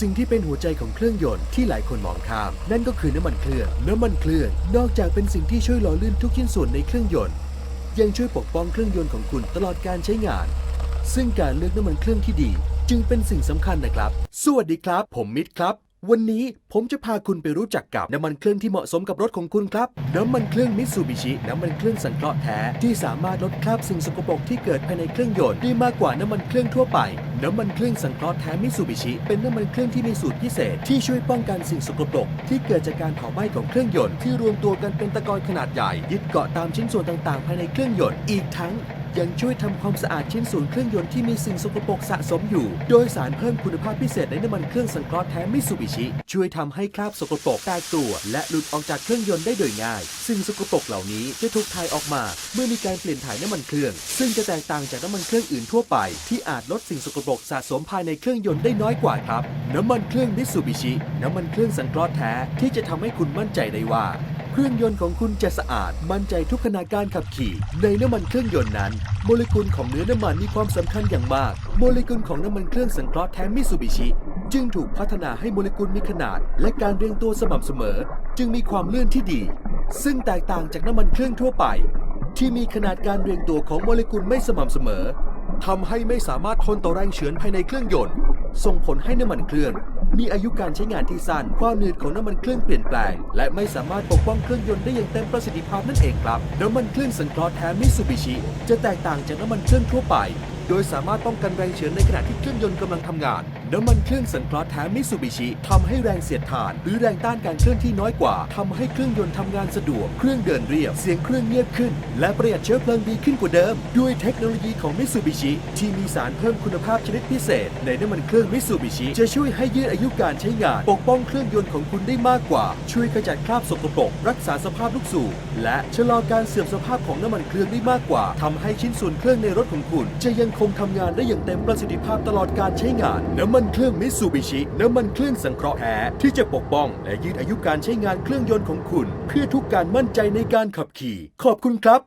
สิ่งที่เป็นหัวใจของเครื่องยนต์ที่หลายคนมองข้าม นั่นก็คือน้ำมันเครื่องน้ำมันเครื่องนอกจากเป็นสิ่งที่ช่วยหล่อลื่นทุกชิ้นส่วนในเครื่องยนต์ ยังช่วยปกป้องเครื่องยนต์ของคุณตลอดการใช้งาน ซึ่งการเลือกน้ำมันเครื่องที่ดี จึงเป็นสิ่งสำคัญนะครับ สวัสดีครับ ผมมิตรครับ วันนี้ผมจะพาคุณไปรู้จักกับน้ำมันเครื่องที่เหมาะสมกับรถของคุณครับ น้ำมันเครื่องมิตซูบิชิน้ำมันเครื่องสังเคราะห์แท้ที่สามารถลดคราบสิ่งสกปรกที่เกิดภายในเครื่องยนต์ได้มากกว่าน้ำมันเครื่องทั่วไป น้ำมันเครื่องสังเคราะห์แท้มิตซูบิชิเป็นน้ำมันเครื่องที่มีสูตรพิเศษ ที่ช่วยป้องกันสิ่งสกปรกที่เกิดจากการเผาไหม้ของเครื่องยนต์ที่รวมตัวกันเป็นตะกอนขนาดใหญ่ยึดเกาะตามชิ้นส่วนต่างๆ ภายในเครื่องยนต์อีกทั้ง ยังช่วยทำความสะอาดชิ้นส่วนเครื่องยนต์ที่มีสิ่งสกปรกสะสมอยู่ โดยสารเพิ่มคุณภาพพิเศษในน้ำมันเครื่องสังเคราะห์แท้มิตซูบิชิช่วยทำให้คราบสกปรกแตกตัวและหลุดออกจากเครื่องยนต์ได้โดยง่ายสิ่งสกปรกเหล่านี้จะถูกถ่ายออกมา เมื่อมีการเปลี่ยนถ่ายน้ำมันเครื่อง ซึ่งจะแตกต่างจากน้ำมันเครื่องอื่นทั่วไป ที่อาจลดสิ่งสกปรกสะสมภายในเครื่องยนต์ได้น้อยกว่าครับ น้ำมันเครื่องมิตซูบิชิน้ำมันเครื่องสังเคราะห์แท้ที่จะทำให้คุณมั่นใจได้ว่า เครื่องยนต์ของคุณจะสะอาด มั่นใจทุกขณะการขับขี่ ในน้ำมันเครื่องยนต์นั้น โมเลกุลของเนื้อน้ำมันมีความสำคัญอย่างมาก โมเลกุลของน้ำมันเครื่องสังเคราะห์แท้มิตซูบิชิ จึงถูกพัฒนาให้โมเลกุลมีขนาด และการเรียงตัวสม่ำเสมอ จึงมีความลื่นที่ดี ซึ่งแตกต่างจากน้ำมันเครื่องทั่วไป ที่มีขนาดการเรียงตัวของโมเลกุลไม่สม่ำเสมอทำให้ไม่สามารถทนต่อแรงเฉือนภายในเครื่องยนต์ ส่งผลให้น้ำมันเครื่อง มีอายุการใช้งานที่สั้น ความหนืดของน้ำมันเครื่องเปลี่ยนแปลง และไม่สามารถปกป้องเครื่องยนต์ได้อย่างเต็มประสิทธิภาพนั่นเองครับ น้ำมันเครื่องสังเคราะห์แท้มิสูบิชิจะแตกต่างจากน้ำมันเครื่องทั่วไป โดยสามารถป้องกันแรงเฉือนในขณะที่เครื่องยนต์กำลังทำงาน น้ำมันเครื่องสังเคราะห์แท้มิตซูบิชิทำให้แรงเสียดทาน หรือแรงต้านการเคลื่อนที่น้อยกว่าทำให้เครื่องยนต์ทำงานสะดวก เครื่องเดินเรียบ เสียงเครื่องเงียบขึ้น และประหยัดเชื้อเพลิงดีขึ้นกว่าเดิม ด้วยเทคโนโลยีของมิตซูบิชิที่มีสารเพิ่มคุณภาพชนิดพิเศษ ในน้ำมันเครื่องมิตซูบิชิจะช่วยให้ยืดอายุการใช้งาน ปกป้องเครื่องยนต์ของคุณได้มากกว่า ช่วยขจัดคราบสกปรกรักษาสภาพลูกสูบและชะลอการเสื่อมสภาพของน้ำมันเครื่องได้มากกว่าทำให้ชิ้นส่วนเครื่องในรถของคุณ จะยังคงทำงานได้อย่างเต็มประสิทธิภาพตลอดการใช้งานน้ำมันเครื่องมิตซูบิชิน้ำมันเครื่องสังเคราะห์แท้ที่จะปกป้อง และยืดอายุการใช้งานเครื่องยนต์ของคุณ เพื่อทุกการมั่นใจในการขับขี่ ขอบคุณครับ